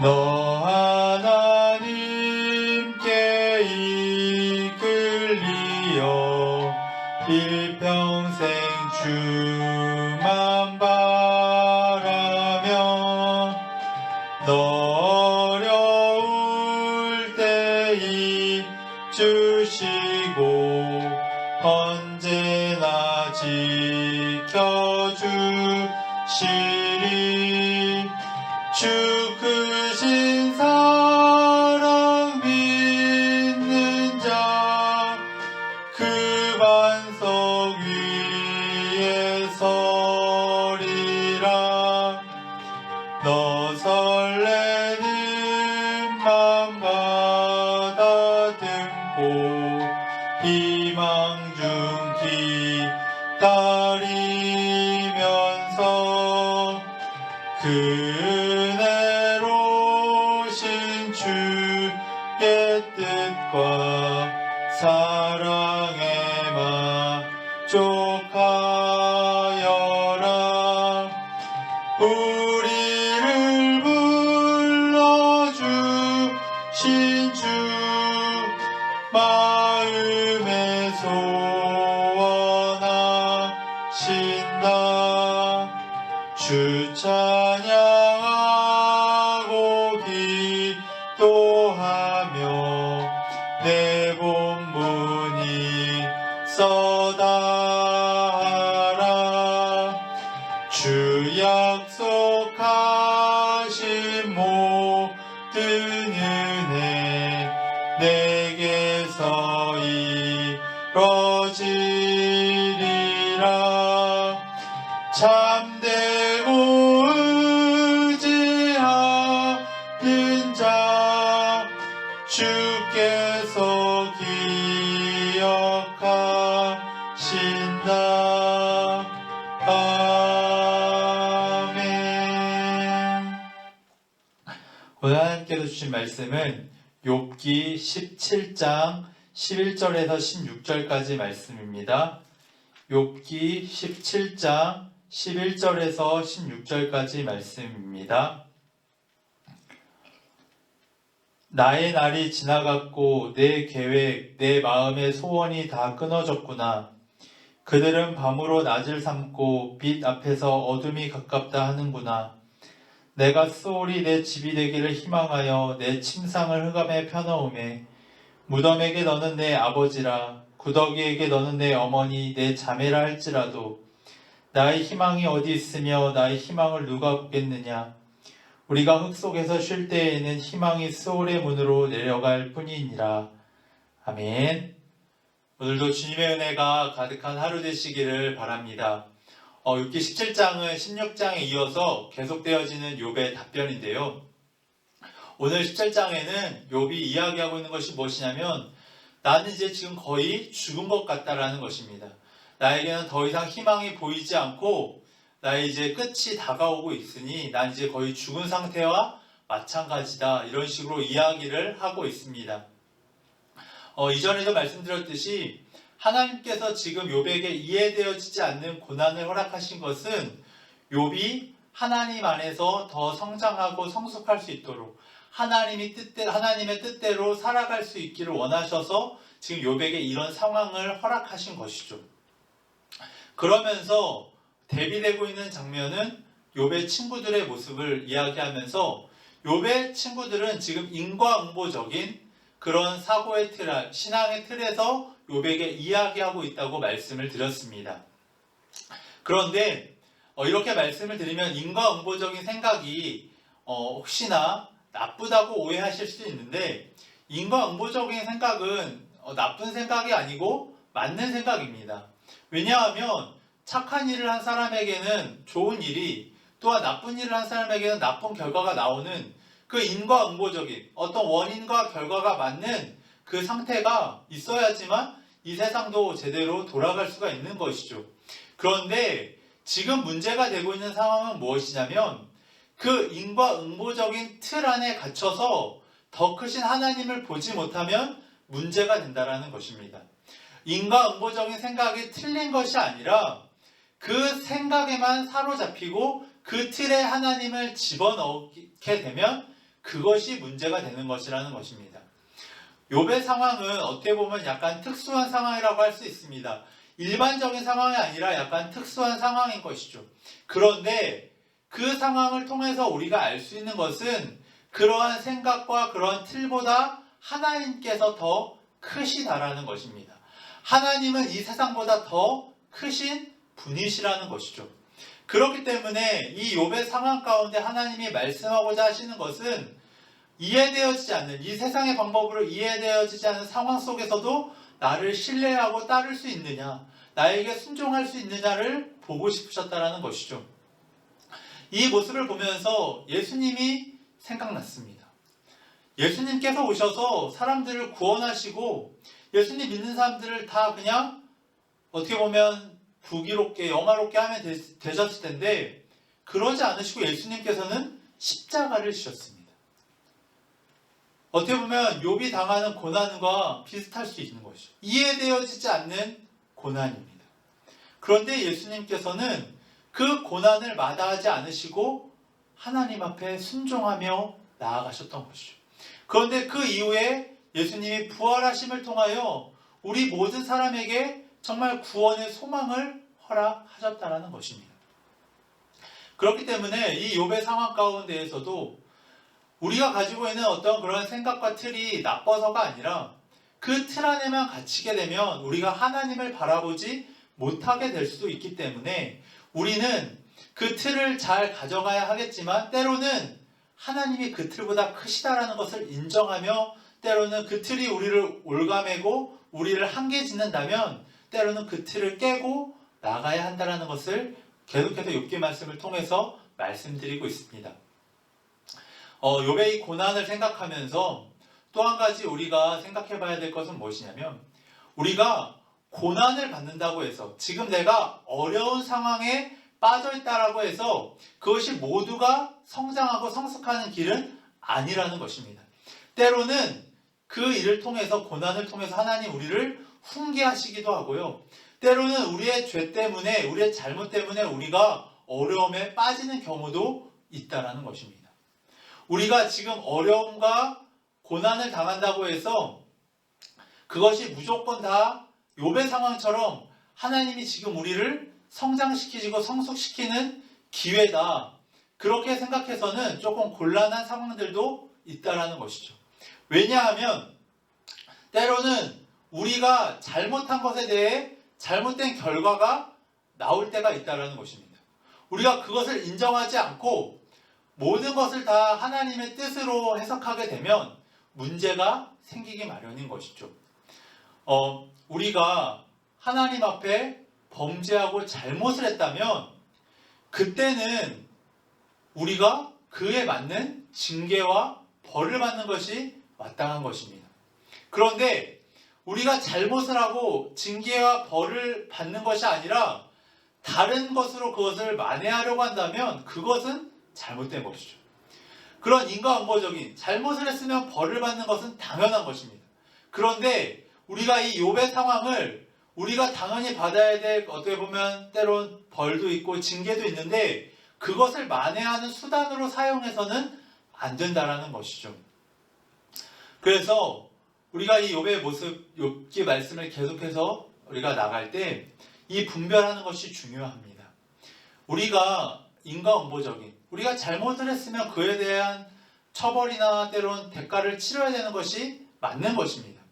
너 하나님께 이끌리어 일평생 주만 바라며 너 어려울 때 입주시고 언제나 지켜주시리 주크 사랑에 만 주 약속하신 모든 말씀은 욥기 17장 11절에서 16절까지 말씀입니다. 욥기 17장 11절에서 16절까지 말씀입니다. 나의 날이 지나갔고 내 계획, 내 마음의 소원이 다 끊어졌구나. 그들은 밤으로 낮을 삼고 빛 앞에서 어둠이 가깝다 하는구나. 내가 스올이 내 집이 되기를 희망하여 내 침상을 흑암에 펴놓음에 무덤에게 너는 내 아버지라 구더기에게 너는 내 어머니 내 자매라 할지라도 나의 희망이 어디 있으며 나의 희망을 누가 보겠느냐? 우리가 흙 속에서 쉴 때에는 희망이 스올의 문으로 내려갈 뿐이니라. 아멘. 오늘도 주님의 은혜가 가득한 하루 되시기를 바랍니다. 어, 6기 17장은 16장에 이어서 계속되어지는 욥의 답변인데요. 오늘 17장에는 욥이 이야기하고 있는 것이 무엇이냐면 나는 이제 지금 거의 죽은 것 같다라는 것입니다. 나에게는 더 이상 희망이 보이지 않고 나의 이제 끝이 다가오고 있으니 난 이제 거의 죽은 상태와 마찬가지다 이런 식으로 이야기를 하고 있습니다. 어, 이전에도 말씀드렸듯이 하나님께서 지금 욥에게 이해되어지지 않는 고난을 허락하신 것은 욥이 하나님 안에서 더 성장하고 성숙할 수 있도록 하나님이 뜻대로 하나님의 뜻대로 살아갈 수 있기를 원하셔서 지금 요백에 이런 상황을 허락하신 것이죠. 그러면서 대비되고 있는 장면은 요배 친구들의 모습을 이야기하면서 요배 친구들은 지금 인과응보적인 그런 사고의 틀, 신앙의 틀에서 요백에 이야기하고 있다고 말씀을 드렸습니다. 그런데 어, 이렇게 말씀을 드리면 인과응보적인 생각이 어, 혹시나 나쁘다고 오해하실 수 있는데 인과응보적인 생각은 어, 나쁜 생각이 아니고 맞는 생각입니다. 왜냐하면 착한 일을 한 사람에게는 좋은 일이 또한 나쁜 일을 한 사람에게는 나쁜 결과가 나오는 그 인과응보적인 어떤 원인과 결과가 맞는 그 상태가 있어야지만 이 세상도 제대로 돌아갈 수가 있는 것이죠. 그런데 지금 문제가 되고 있는 상황은 무엇이냐면 그 인과응보적인 틀 안에 갇혀서 더 크신 하나님을 보지 못하면 문제가 된다라는 것입니다. 인과응보적인 생각이 틀린 것이 아니라 그 생각에만 사로잡히고 그 틀에 하나님을 집어넣게 되면 그것이 문제가 되는 것이라는 것입니다. 욥의 상황은 어떻게 보면 약간 특수한 상황이라고 할 수 있습니다. 일반적인 상황이 아니라 약간 특수한 상황인 것이죠. 그런데 그 상황을 통해서 우리가 알 수 있는 것은 그러한 생각과 그러한 틀보다 하나님께서 더 크시다라는 것입니다. 하나님은 이 세상보다 더 크신 분이시라는 것이죠. 그렇기 때문에 이 욥의 상황 가운데 하나님이 말씀하고자 하시는 것은 이해되어지지 않는 이 세상의 방법으로 이해되어지지 않는 상황 속에서도 나를 신뢰하고 따를 수 있느냐, 나에게 순종할 수 있느냐를 보고 싶으셨다라는 것이죠. 이 모습을 보면서 예수님이 생각났습니다. 예수님께서 오셔서 사람들을 구원하시고 예수님 믿는 사람들을 다 그냥 어떻게 보면 부기롭게 영화롭게 하면 되, 셨을 텐데 그러지 않으시고 예수님께서는 십자가를 지셨습니다. 어떻게 보면 욥이 당하는 고난과 비슷할 수 있는 것이죠. 이해되어지지 않는 고난입니다. 그런데 예수님께서는 그 고난을 마다하지 않으시고 하나님 앞에 순종하며 나아가셨던 것이죠. 그런데 그 이후에 예수님이 부활하심을 통하여 우리 모든 사람에게 정말 구원의 소망을 허락하셨다라는 것입니다. 그렇기 때문에 이 욥의 상황 가운데에서도 우리가 가지고 있는 어떤 그런 생각과 틀이 나빠서가 아니라 그 틀 안에만 갇히게 되면 우리가 하나님을 바라보지 못하게 될 수도 있기 때문에 우리는 그 틀을 잘 가져가야 하겠지만 때로는 하나님이 그 틀보다 크시다라는 것을 인정하며 때로는 그 틀이 우리를 올가매고 우리를 한계 짓는다면 때로는 그 틀을 깨고 나가야 한다라는 것을 계속해서 욥기 말씀을 통해서 말씀드리고 있습니다. 어, 욥의 고난을 생각하면서 또 한 가지 우리가 생각해 봐야 될 것은 무엇이냐면 우리가 고난을 받는다고 해서 지금 내가 어려운 상황에 빠져 있다라고 해서 그것이 모두가 성장하고 성숙하는 길은 아니라는 것입니다. 때로는 그 일을 통해서 고난을 통해서 하나님 우리를 훈계하시기도 하고요. 때로는 우리의 죄 때문에 우리의 잘못 때문에 우리가 어려움에 빠지는 경우도 있다라는 것입니다. 우리가 지금 어려움과 고난을 당한다고 해서 그것이 무조건 다 욥의 상황처럼 하나님이 지금 우리를 성장시키고 성숙시키는 기회다. 그렇게 생각해서는 조금 곤란한 상황들도 있다라는 것이죠. 왜냐하면 때로는 우리가 잘못한 것에 대해 잘못된 결과가 나올 때가 있다라는 것입니다. 우리가 그것을 인정하지 않고 모든 것을 다 하나님의 뜻으로 해석하게 되면 문제가 생기기 마련인 것이죠. 어, 우리가 하나님 앞에 범죄하고 잘못을 했다면 그때는 우리가 그에 맞는 징계와 벌을 받는 것이 마땅한 것입니다. 그런데 우리가 잘못을 하고 징계와 벌을 받는 것이 아니라 다른 것으로 그것을 만회하려고 한다면 그것은 잘못된 것이죠. 그런 인과응보적인 잘못을 했으면 벌을 받는 것은 당연한 것입니다. 그런데 우리가 이 욥의 상황을 우리가 당연히 받아야 될 어떻게 보면 때론 벌도 있고 징계도 있는데 그것을 만회하는 수단으로 사용해서는 안 된다라는 것이죠. 그래서 우리가 이 욥의 모습, 욥기 말씀을 계속해서 우리가 나갈 때 이 분별하는 것이 중요합니다. 우리가 인과응보적인 우리가 잘못을 했으면 그에 대한 처벌이나 때론 대가를 치러야 되는 것이 맞는 것입니다.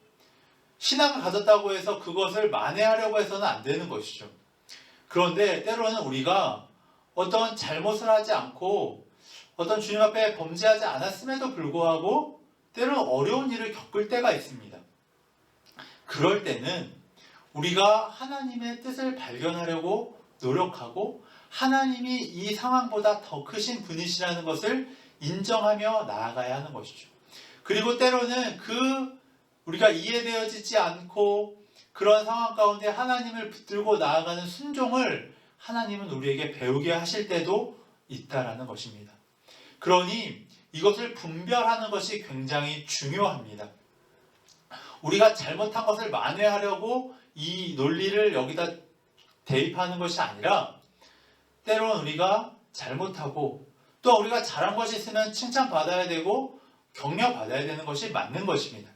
신앙을 가졌다고 해서 그것을 만회하려고 해서는 안 되는 것이죠. 그런데 때로는 우리가 어떤 잘못을 하지 않고 어떤 주님 앞에 범죄하지 않았음에도 불구하고 때로는 어려운 일을 겪을 때가 있습니다. 그럴 때는 우리가 하나님의 뜻을 발견하려고 노력하고 하나님이 이 상황보다 더 크신 분이시라는 것을 인정하며 나아가야 하는 것이죠. 그리고 때로는 그 우리가 이해되어지지 않고 그런 상황 가운데 하나님을 붙들고 나아가는 순종을 하나님은 우리에게 배우게 하실 때도 있다라는 것입니다. 그러니 이것을 분별하는 것이 굉장히 중요합니다. 우리가 잘못한 것을 만회하려고 이 논리를 여기다 대입하는 것이 아니라 때로는 우리가 잘못하고 또 우리가 잘한 것이 있으면 칭찬받아야 되고 격려받아야 되는 것이 맞는 것입니다.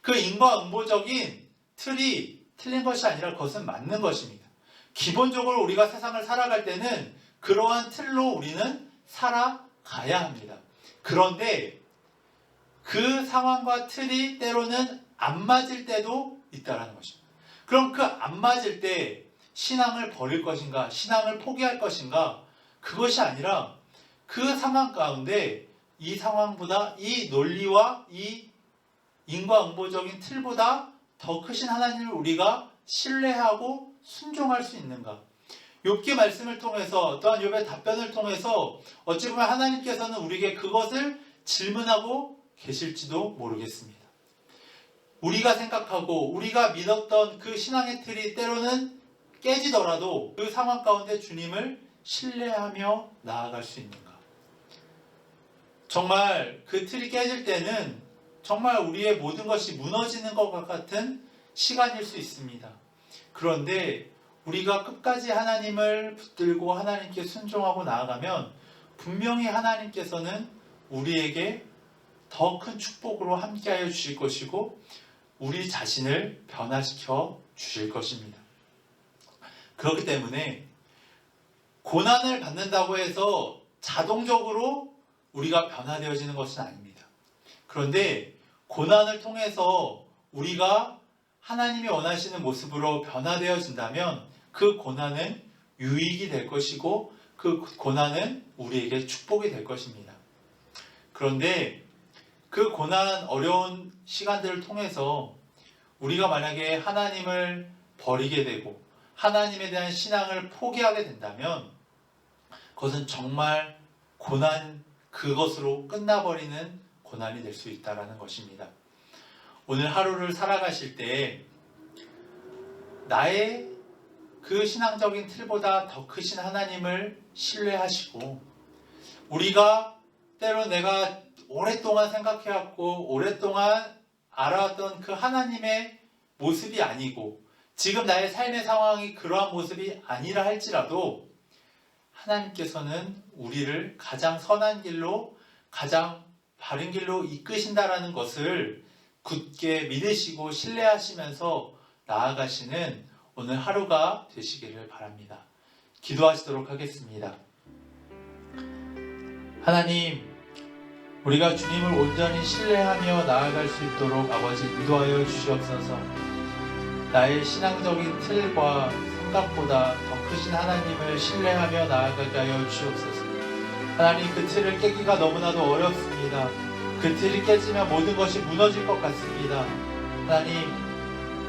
그 인과응보적인 틀이 틀린 것이 아니라 그것은 맞는 것입니다. 기본적으로 우리가 세상을 살아갈 때는 그러한 틀로 우리는 살아가야 합니다. 그런데 그 상황과 틀이 때로는 안 맞을 때도 있다라는 것입니다. 그럼 그 안 맞을 때 신앙을 버릴 것인가, 신앙을 포기할 것인가, 그것이 아니라 그 상황 가운데 이 상황보다 이 논리와 이 인과응보적인 틀보다 더 크신 하나님을 우리가 신뢰하고 순종할 수 있는가? 욥기 말씀을 통해서 또한 욥의 답변을 통해서 어찌 보면 하나님께서는 우리에게 그것을 질문하고 계실지도 모르겠습니다. 우리가 생각하고 우리가 믿었던 그 신앙의 틀이 때로는 깨지더라도 그 상황 가운데 주님을 신뢰하며 나아갈 수 있는가? 정말 그 틀이 깨질 때는 정말 우리의 모든 것이 무너지는 것 같은 시간일 수 있습니다. 그런데 우리가 끝까지 하나님을 붙들고 하나님께 순종하고 나아가면 분명히 하나님께서는 우리에게 더 큰 축복으로 함께하여 주실 것이고 우리 자신을 변화시켜 주실 것입니다. 그렇기 때문에 고난을 받는다고 해서 자동적으로 우리가 변화되어지는 것은 아닙니다. 그런데 고난을 통해서 우리가 하나님이 원하시는 모습으로 변화되어진다면 그 고난은 유익이 될 것이고 그 고난은 우리에게 축복이 될 것입니다. 그런데 그 고난 어려운 시간들을 통해서 우리가 만약에 하나님을 버리게 되고 하나님에 대한 신앙을 포기하게 된다면 그것은 정말 고난 그것으로 끝나버리는 고난이 될 수 있다라는 것입니다. 오늘 하루를 살아가실 때 나의 그 신앙적인 틀보다 더 크신 하나님을 신뢰하시고 우리가 때로 내가 오랫동안 생각해왔고 오랫동안 알아왔던 그 하나님의 모습이 아니고 지금 나의 삶의 상황이 그러한 모습이 아니라 할지라도 하나님께서는 우리를 가장 선한 길로 가장 바른 길로 이끄신다라는 것을 굳게 믿으시고 신뢰하시면서 나아가시는 오늘 하루가 되시기를 바랍니다. 기도하시도록 하겠습니다. 하나님, 우리가 주님을 온전히 신뢰하며 나아갈 수 있도록 아버지 인도하여 주시옵소서. 나의 신앙적인 틀과 생각보다 더 크신 하나님을 신뢰하며 나아가게 하여 주시옵소서. 하나님 그 틀을 깨기가 너무나도 어렵습니다. 그 틀이 깨지면 모든 것이 무너질 것 같습니다. 하나님,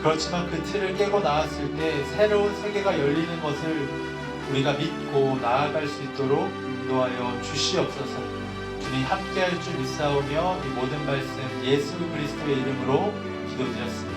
그렇지만 그 틀을 깨고 나왔을 때 새로운 세계가 열리는 것을 우리가 믿고 나아갈 수 있도록 인도하여 주시옵소서. 주님 함께할 줄 믿사오며 이 모든 말씀 예수 그리스도의 이름으로 기도드렸습니다.